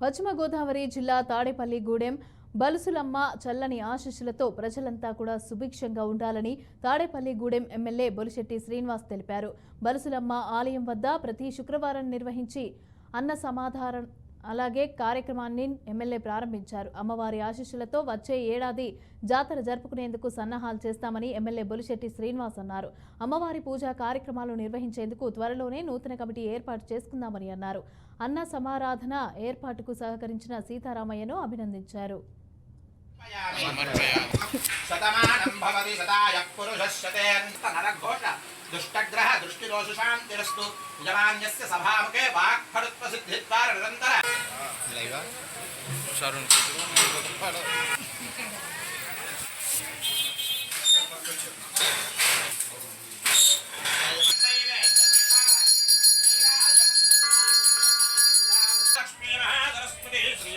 పశ్చిమ గోదావరి జిల్లా తాడేపల్లి గూడెం బలుసులమ్మ చల్లని ఆశీస్సులతో ప్రజలంతా కూడా సుభిక్షంగా ఉండాలని తాడేపల్లి గూడెం ఎమ్మెల్యే బొలిశెట్టి శ్రీనివాస్ తెలిపారు. బలుసులమ్మ ఆలయం వద్ద ప్రతి శుక్రవారం నిర్వహించి అన్న సమాధానం అలాగే కార్యక్రమాన్ని ఎమ్మెల్యే ప్రారంభించారు. అమ్మవారి ఆశీస్సులతో వచ్చే ఏడాది జాతర జరుపుకునేందుకు సన్నాహాలు చేస్తామని ఎమ్మెల్యే బొలిశెట్టి శ్రీనివాస్ అన్నారు. అమ్మవారి పూజా కార్యక్రమాలు నిర్వహించేందుకు త్వరలోనే నూతన కమిటీ ఏర్పాటు చేసుకుందామని అన్నారు. అన్న సమారాధన ఏర్పాటుకు సహకరించిన సీతారామయ్యను అభినందించారు. దుష్టగ్రహ దృష్టిదోషు శాంతిరస్తు యజమాన్యస్య సభాముఖే వాక్ఫడుత్వ సిద్ధిద్వార నిరంతర లైవా షారున్ లక్ష్మీ మహాసరస్వతి శ్రీ